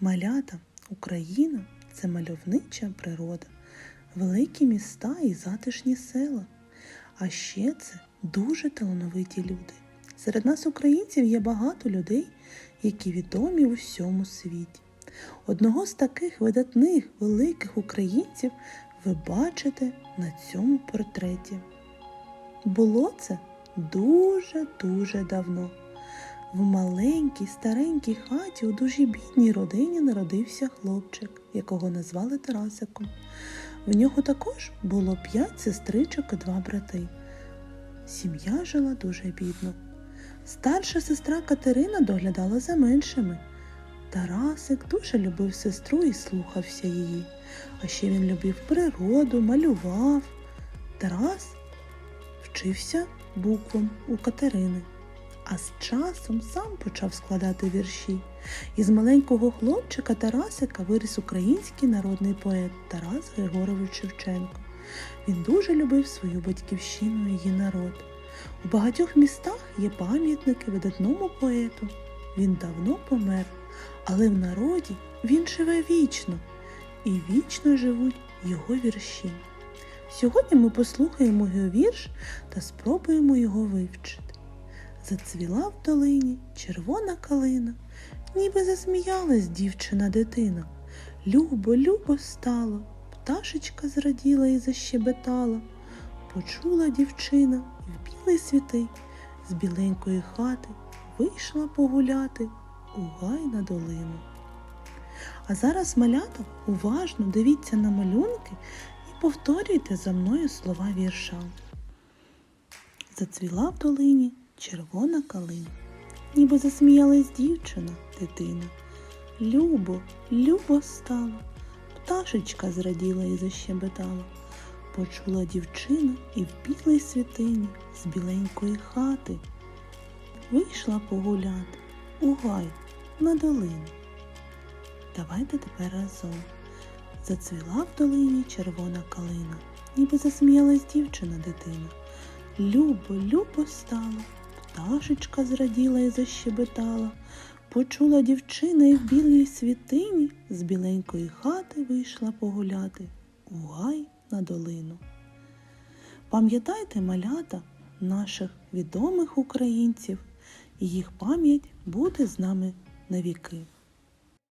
Малята, Україна це мальовнича природа, великі міста і затишні села. А ще це дуже талановиті люди. Серед нас, українців, є багато людей, які відомі в усьому світі. Одного з таких видатних великих українців ви бачите на цьому портреті. Було це дуже-дуже давно. В маленькій старенькій хаті у дуже бідній родині народився хлопчик, якого назвали Тарасиком. В нього також було п'ять сестричок і два брати. Сім'я жила дуже бідно. Старша сестра Катерина доглядала за меншими. Тарасик дуже любив сестру і слухався її. А ще він любив природу, малював. Тарас вчився буквам у Катерини, а з часом сам почав складати вірші. Із маленького хлопчика Тарасика виріс український народний поет Тарас Григорович Шевченко. Він дуже любив свою батьківщину і її народ. У багатьох містах є пам'ятники видатному поету. Він давно помер, але в народі він живе вічно, і вічно живуть його вірші. Сьогодні ми послухаємо його вірш та спробуємо його вивчити. Зацвіла в долині червона калина, ніби засміялась дівчина дитина. Любо, любо стало, пташечка зраділа і защебетала. Почула дівчина в білий світий з біленької хати вийшла погуляти у гай на долину. А зараз, малята, уважно дивіться на малюнки і повторюйте за мною слова вірша. Зацвіла в долині червона калина, ніби засміялась дівчина, дитина. Любо, любо стало, пташечка зраділа і защебетала. Почула дівчина і в білій світині з біленької хати. Вийшла погуляти у гай на долину. Давайте тепер разом. Зацвіла в долині червона калина, ніби засміялась дівчина дитина. Любо, любо стало, пташечка зраділа і защебетала. Почула дівчина і в білій світині з біленької хати вийшла погуляти у гай на долину. Пам'ятайте малята наших відомих українців, і їх пам'ять буде з нами навіки.